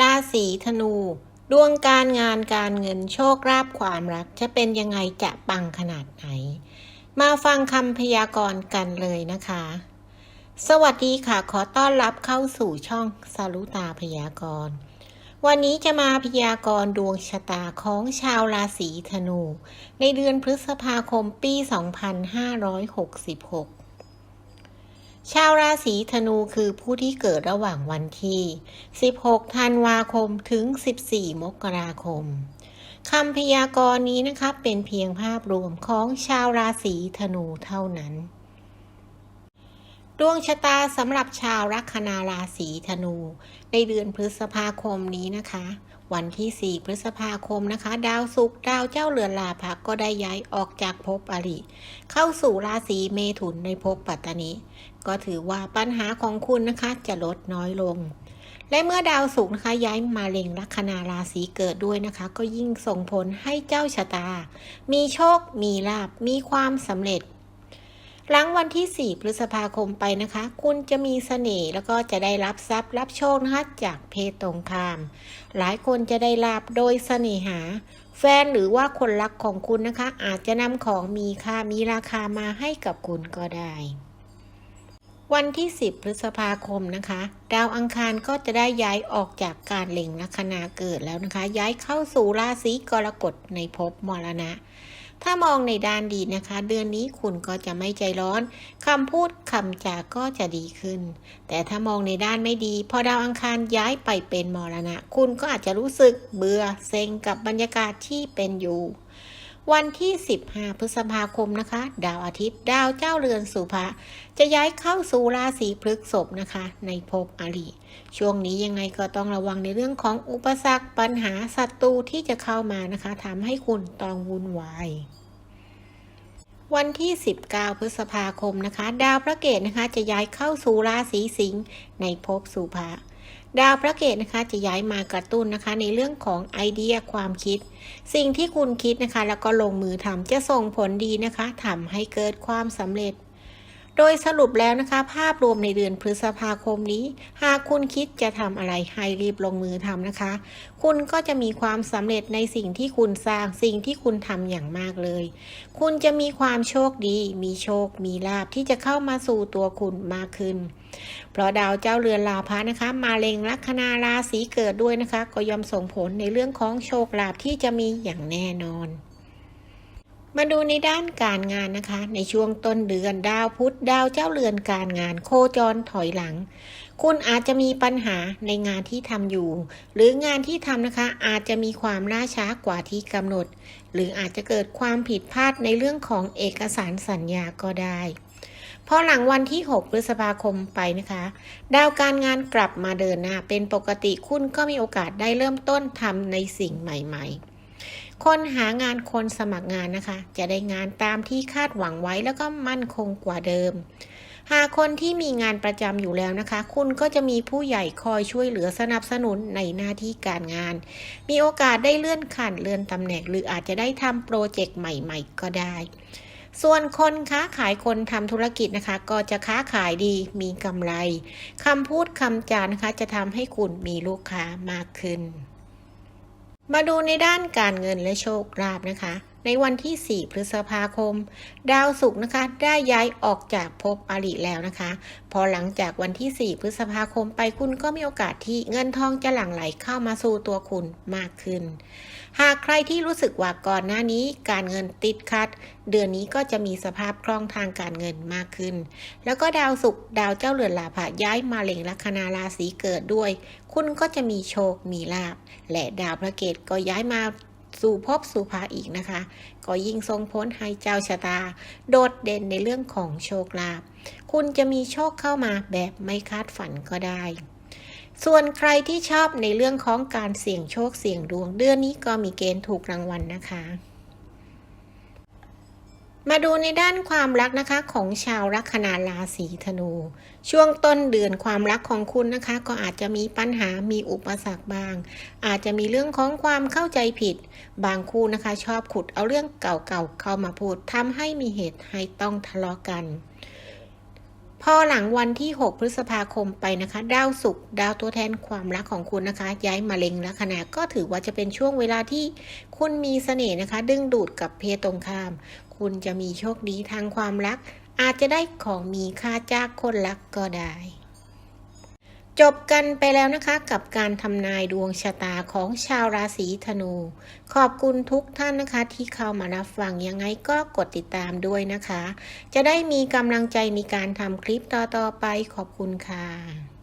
ราศีธนู ดวงการงานการเงินโชคลาภความรัก จะเป็นยังไงจะปังขนาดไหน มาฟังคำพยากรณ์กันเลยนะคะ สวัสดีค่ะขอต้อนรับเข้าสู่ช่องสารุตาพยากรณ์วันนี้จะมาพยากรณ์ดวงชะตาของชาวราศีธนู ในเดือนพฤษภาคมปี 2566 ชาวราศีธนูคือผู้ที่เกิดระหว่างวันที่ 16 ธันวาคมถึง 14 มกราคมคำพยากรณ์นี้นะคะเป็นเพียงภาพรวมของชาวราศีธนูเท่านั้น ดวงชะตาสำหรับชาวลัคนาราศีธนู ในเดือนพฤษภาคมนี้นะคะ วันที่ 4 พฤษภาคมนะคะ ดาวศุกร์ดาวเจ้าเรือนลาภก็ได้ย้ายออกจากภพอริเข้าสู่ราศีเมถุนในภพปัตตานีก็ถือว่าปัญหาของคุณนะคะจะลดน้อยลง และเมื่อดาวศุกร์นะคะย้ายมาเล็งลัคนาราศีเกิดด้วยนะคะ ก็ยิ่งส่งผลให้เจ้าชะตา มีโชค มีลาบมีความสำเร็จ หลังวันที่ 4 พฤษภาคมไปนะคะ คุณจะมีเสน่ห์แล้วก็จะได้รับทรัพย์รับโชคนะคะจากเพศตรงข้าม หลายคนจะได้ลาบโดยเสน่หา แฟนหรือว่าคนรักของคุณนะคะ อาจจะนำของมีค่ามีราคามาให้กับคุณก็ได้วันที่ 10 พฤษภาคมนะคะ ดาวอังคารก็จะได้ย้ายออกจากการเล็งลัคนาเกิดแล้วนะคะ ย้ายเข้าสู่ราศีกรกฎในภพมรณะ ถ้ามองในด้านดีนะคะ เดือนนี้คุณก็จะไม่ใจร้อนคำพูดคำจาก็จะดีขึ้น แต่ถ้ามองในด้านไม่ดี พอดาวอังคารย้ายไปเป็นมรณะ คุณก็อาจจะรู้สึกเบื่อเซ็งกับบรรยากาศที่เป็นอยู่ วันที่ 15 พฤษภาคมนะคะ ดาวอาทิตย์ ดาวเจ้าเรือนสุภะจะย้ายเข้าสู่ราศีพฤกษภนะคะ ในภพอริช่วงนี้ยังไงก็ต้องระวังในเรื่องของอุปสรรคปัญหาศัตรูที่จะเข้ามานะคะทำให้คุณต้องวุ่นวายวันที่ 19 พฤษภาคมนะคะ ดาวพระเกตนะคะ จะย้ายเข้าสู่ราศีสิงห์ในภพสุภะ ดาวพระเกตนะคะจะย้ายมากระตุ้นนะคะ ในเรื่องของไอเดียความคิด สิ่งที่คุณคิดนะคะ แล้วก็ลงมือทำจะส่งผลดีนะคะทำให้เกิดความสำเร็จ โดยสรุปแล้วนะคะ ภาพรวมในเดือนพฤษภาคมนี้ หากคุณคิดจะทำอะไรให้รีบลงมือทำนะคะ คุณก็จะมีความสำเร็จในสิ่งที่คุณสร้างสิ่งที่คุณทำอย่างมากเลย คุณจะมีความโชคดี มีโชค มีลาภที่จะเข้ามาสู่ตัวคุณมากขึ้น เพราะดาวเจ้าเรือนลาภะนะคะ มาเล็งลัคนาราศีเกิดด้วยนะคะ ก็ย่อมส่งผลในเรื่องของโชคลาภที่จะมีอย่างแน่นอน มาดูในด้านการงานนะคะ ในช่วงต้นเดือนดาวพุธดาวเจ้าเรือนการงานโคจรถอยหลัง คุณอาจจะมีปัญหาในงานที่ทำอยู่ หรืองานที่ทำนะคะอาจจะมีความล่าช้ากว่าที่กำหนด หรืออาจจะเกิดความผิดพลาดในเรื่องของเอกสารสัญญาก็ได้พอหลังวันที่ 6 พฤษภาคมไปนะคะ ดาวการงานกลับมาเดินหน้าเป็นปกติคุณก็มีโอกาสได้เริ่มต้นทำในสิ่งใหม่ ๆ คนหางานคนสมัครงานนะคะ จะได้งานตามที่คาดหวังไว้แล้วก็มั่นคงกว่าเดิม หากคนที่มีงานประจำอยู่แล้วนะคะ คุณก็จะมีผู้ใหญ่คอยช่วยเหลือสนับสนุนในหน้าที่การงาน มีโอกาสได้เลื่อนขั้นเลื่อนตำแหน่ง หรืออาจจะได้ทำโปรเจกต์ใหม่ ๆ ก็ได้ส่วนคนค้าขายคนทำธุรกิจนะคะ ก็จะค้าขายดีมีกำไรคำพูดคำจานะคะ จะทำให้คุณมีลูกค้ามากขึ้น มาดูในด้านการเงินและโชคลาภนะคะ ในวันที่ 4 พฤษภาคม ดาวศุกร์นะคะได้ย้ายออกจากภพอริแล้วนะคะ พอหลังจากวันที่ 4 พฤษภาคมไปคุณก็มีโอกาสที่เงินทองจะหลั่งไหลเข้ามาสู่ตัวคุณมากขึ้น หากใครที่รู้สึกว่าก่อนหน้านี้การเงินติดขัด เดือนนี้ก็จะมีสภาพคล่องทางการเงินมากขึ้น แล้วก็ดาวศุกร์ดาวเจ้าเรือนลาภะย้ายมาเล็งลัคนาราศีเกิดด้วย คุณก็จะมีโชคมีลาภและดาวพระเกตก็ย้ายมา สู่ภพสู่ภาอีกนะคะ ก็ยิ่งทรงผลให้เจ้าชะตา โดดเด่นในเรื่องของโชคลาภคุณจะมีโชคเข้ามาแบบไม่คาดฝันก็ได้ ส่วนใครที่ชอบในเรื่องของการเสี่ยงโชคเสี่ยงดวง เดือนนี้ก็มีเกณฑ์ถูกรางวัลนะคะ มาดูในด้านความรักนะคะของชาวลัคนาราศีธนู ช่วงต้นเดือนความรักของคุณนะคะ ก็อาจจะมีปัญหามีอุปสรรคบ้าง อาจจะมีเรื่องของความเข้าใจผิด บางคู่นะคะ ชอบขุดเอาเรื่องเก่าๆเข้ามาพูดทำให้มีเหตุให้ต้องทะเลาะกันพอหลังวันที่ 6 พฤษภาคมไปนะคะ ดาวศุกร์ดาวตัวแทนความรักของคุณนะคะ ย้ายมาเล็งลัคนาก็ถือว่าจะเป็นช่วงเวลาที่คุณมีเสน่ห์นะคะ ดึงดูดกับเพศตรงข้าม คุณจะมีโชคดีทางความรัก อาจจะได้ของมีค่าจากคนรักก็ได้ จบกันไปแล้วนะคะกับการทำนายดวงชะตาของชาวราศีธนู ขอบคุณทุกท่านนะคะ ที่เข้ามารับฟังยังไงก็กดติดตามด้วยนะคะ จะได้มีกำลังใจในการทำคลิปต่อๆไปขอบคุณค่ะ